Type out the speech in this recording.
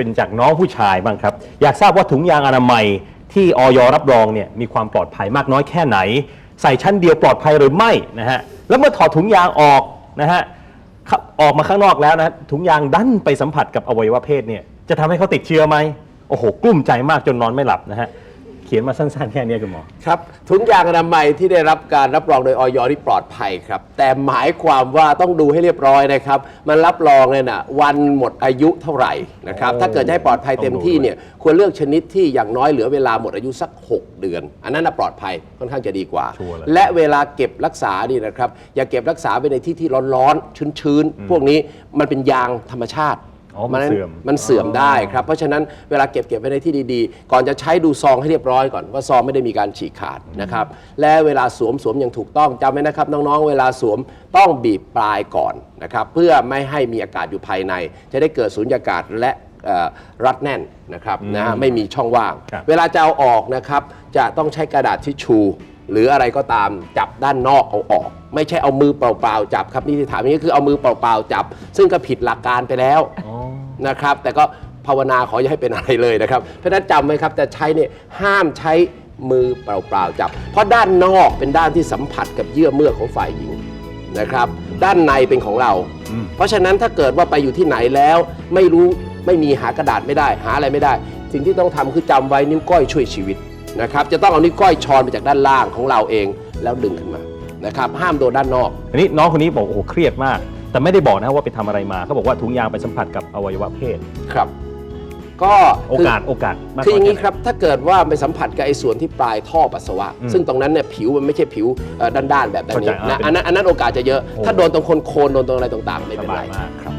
เป็นจากน้องผู้ชายบ้างครับ อยากทราบว่าถุงยางอนามัยที่ออยรับรองเนี่ยมีความปลอดภัยมากน้อยแค่ไหน ใส่ชั้นเดียวปลอดภัยหรือไม่นะฮะแล้วเมื่อถอดถุงยางออกนะฮะออกมาข้างนอกแล้วนะถุงยางดันไปสัมผัสกับอวัยวะเพศเนี่ยจะทำให้เขาติดเชื้อไหมโอ้โหกลุ้มใจมากจนนอนไม่หลับนะฮะ ขียนมาสั้นๆแค่นี้คุณหมอ ครับถุงยางอนามัยที่ได้รับการรับรองโดยออยที่ปลอดภัยครับ แต่หมายความว่าต้องดูให้เรียบร้อยนะครับ มันรับรองเนี่ยนะวันหมดอายุเท่าไหร่นะครับโอ้ถ้าเกิดจะให้ปลอดภัยเต็มที่เนี่ยควรเลือกชนิดที่อย่างน้อยเหลือเวลาหมดอายุสัก 6 เดือน อันนั้นนะปลอดภัยค่อนข้างจะดีกว่าชัวร์เลยและเวลาเก็บรักษานี่นะครับอย่าเก็บรักษาไว้ในที่ที่ร้อนๆชื้นๆพวกนี้มันเป็นยางธรรมชาติ อ๋อมันเสื่อม มันเสื่อมได้ครับ เพราะฉะนั้นเวลาเก็บเก็บไว้ในที่ดีๆ ก่อนจะใช้ดูซองให้เรียบร้อยก่อนว่าซองไม่ได้มีการฉีกขาดนะครับ และเวลาสวมสวมอย่างถูกต้องจำไว้นะครับ น้องๆ เวลาสวมต้องบีบปลายก่อนนะครับ เพื่อไม่ให้มีอากาศอยู่ภายใน จะได้เกิดสูญญากาศและเอ่อรัดแน่นนะครับนะฮะไม่มีช่องว่าง ครับ เวลาจะเอาออกนะครับจะต้องใช้กระดาษทิชชูหรืออะไรก็ตามจับด้านนอกเอาออก ไม่ใช่เอามือเปล่าๆจับครับนี่ที่ถามอย่างนี้คือเอามือเปล่าๆจับ ซึ่งก็ผิดหลักการไปแล้วอ๋อ นะครับ แต่ก็ภาวนาขออย่าให้เป็นอะไรเลยนะครับ เพราะฉะนั้นจำไว้ครับจะใช้เนี่ยห้ามใช้มือเปล่าๆจับ เพราะด้านนอกเป็นด้านที่สัมผัสกับเยื่อเมือกของฝ่ายหญิงนะครับ ด้านในเป็นของเราอืมเพราะฉะนั้นถ้าเกิดว่าไปอยู่ที่ไหนแล้ว ไม่รู้ไม่มีหากระดาษไม่ได้ หาอะไรไม่ได้ สิ่งที่ต้องทำคือจำไว้นิ้วก้อยช่วยชีวิตนะครับ จะต้องเอานิ้วก้อยช้อนมาจากด้านล่างของเราเองแล้วดึงขึ้นมานะครับ ห้ามโดนด้านนอก อันนี้น้องคนนี้บอกโอ้โหเครียดมาก แต่ไม่ได้บอกนะว่าไปทำอะไรมาเขาบอกว่าถุงยางไปสัมผัสกับอวัยวะเพศ ครับ ก็โอคืกาสโอกาสมากคืออย่างนี้นี้ครับ ถ้าเกิดว่าไปสัมผัสกับไอ้ส่วนที่ปลายท่อปัสสาวะ อืมซึ่งตรงนั้นเนี่ยผิวมันไม่ใช่ผิวเอ่อด้านๆแบบนี้เข้าใจอ่านะเป็นอันนั้นอันนั้นโอกาสจะเยอะ โอ้ ถ้าโดนตรงโคนโคนโดนตรงอะไรต่างๆไม่สเป็นไรบายมากครับ